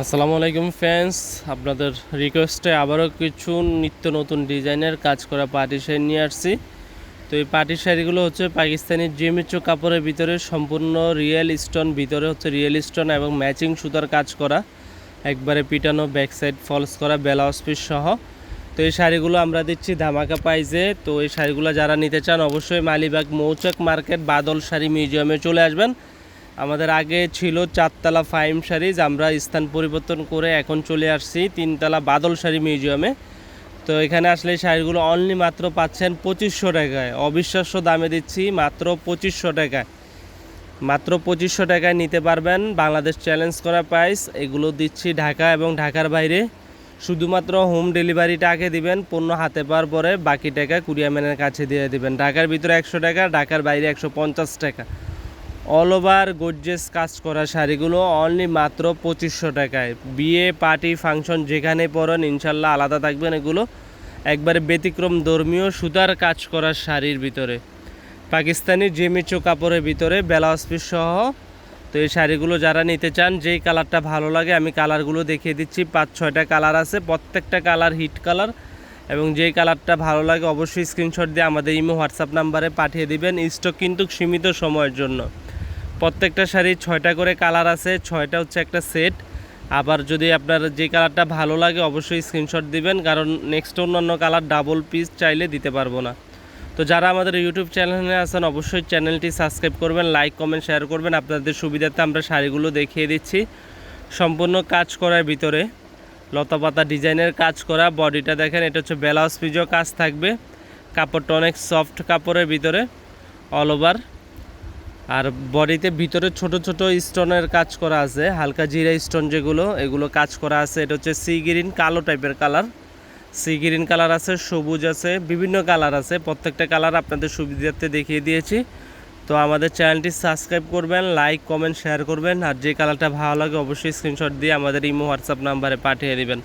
আসসালামু আলাইকুম ফ্যান্স আপনাদের রিকোয়েস্টে আবারও কিছু নিত্য নতুন ডিজাইনের কাজ করা পার্টি শাড়ি নিয়ে আসছি। তো এই পার্টি শাড়িগুলো হচ্ছে পাকিস্তানি জিমিচো কাপড়ের ভিতরে সম্পূর্ণ রিয়েল স্টোন ভিতরে হচ্ছে রিয়েল স্টোন এবং ম্যাচিং সুতার কাজ করা। একবারে পিটানো ব্যাক সাইড ফলস করা ব্লাউজ পিস সহ। তো এই শাড়িগুলো আমরা দিচ্ছি ধামাকা পাইজে তো এই শাড়িগুলো যারা নিতে চান অবশ্যই মালিবাগ মৌচাক মার্কেট বাদল শাড়ি মিউজিয়ামে চলে আসবেন। আমাদের আগে ছিল চারতলা ফাইম শাড়িজ আমরা স্থান পরিবর্তন করে এখন চলে আসছি তিনতলা বাদল শাড়ি মিউজিয়ামে। তো এখানে আসলে শাড়িগুলো অনলি মাত্র পাচ্ছেন পঁচিশশো টাকায়। অবিশ্বাস্য দামে দিচ্ছি মাত্র পঁচিশশো টাকায়। মাত্র পঁচিশশো টাকায় নিতে পারবেন বাংলাদেশ চ্যালেঞ্জ করা প্রাইস এগুলো দিচ্ছি ঢাকা এবং ঢাকার বাইরে। শুধুমাত্র হোম ডেলিভারিটা আগে দিবেন, পণ্য হাতে পাওয়ার পরে বাকি টাকা কুরিয়াম্যানের কাছে দিয়ে দিবেন। ঢাকার ভিতরে একশো টাকা, ঢাকার বাইরে একশো পঞ্চাশ টাকা। অল ওভার গোর্জেস কাজ করা শাড়িগুলো অনলি মাত্র পঁচিশশো টাকায়। বিয়ে পার্টি ফাংশন যেখানে পরেন, ইনশাল্লাহ আলাদা থাকবেন এগুলো। একবারে ব্যতিক্রম ধর্মীয় সুতার কাজ করা শাড়ির ভিতরে। পাকিস্তানি জেমিচো কাপড়ের ভিতরে ব্লাউজ পিস সহ। তো এই শাড়িগুলো যারা নিতে চান, যেই কালারটা ভালো লাগে, আমি কালারগুলো দেখিয়ে দিচ্ছি। পাঁচ, ছয়টা কালার আছে, প্রত্যেকটা কালার হিট কালার। এবং যেই কালারটা ভালো লাগে, অবশ্যই স্ক্রিনশট দিয়ে আমাদের ইমো হোয়াটসঅ্যাপ নাম্বারে পাঠিয়ে দিবেন। স্টক কিন্তু সীমিত সময়ের জন্য। প্রত্যেকটা শাড়ি ছয়টা করে কালার আছে, ছয়টা হচ্ছে একটা সেট। আবার যদি আপনার যে কালারটা ভালো লাগে অবশ্যই স্ক্রিনশট দিবেন, কারণ নেক্সট অন্যান্য কালার ডাবল পিস চাইলে দিতে পারব না। তো যারা আমাদের ইউটিউব চ্যানেলে আছেন, অবশ্যই চ্যানেলটি সাবস্ক্রাইব করবেন লাইক কমেন্ট শেয়ার করবেন। আপনাদের সুবিধাতে আমরা শাড়িগুলো দেখিয়ে দিচ্ছি। সম্পূর্ণ কাজ করার ভিতরে লতাপাতা ডিজাইনের কাজ করা বডিটা দেখেন, এটা হচ্ছে ব্লাউজ পিজও কাজ থাকবে। কাপড়টা অনেক সফট কাপড়ের ভিতরে অল ওভার আর বডিতে ভিতরে ছোট ছোট স্টোনের কাজ করা আছে, হালকা জিরা স্টোন যেগুলো, এগুলো কাজ করা আছে। এটা হচ্ছে সি গ্রিন কালো টাইপের কালার। সি গ্রিন কালার আছে, সবুজ আছে, বিভিন্ন কালার আছে। প্রত্যেকটা কালার আপনাদের সুবিধার্থে দেখিয়ে দিয়েছি। তো আমাদের চ্যানেলটি সাবস্ক্রাইব করবেন, লাইক, কমেন্ট, শেয়ার করবেন। আর যে কালারটা ভালো লাগে অবশ্যই স্ক্রিনশট দিয়ে আমাদের ইমো, হোয়াটসঅ্যাপ নাম্বারে পাঠিয়ে দেবেন।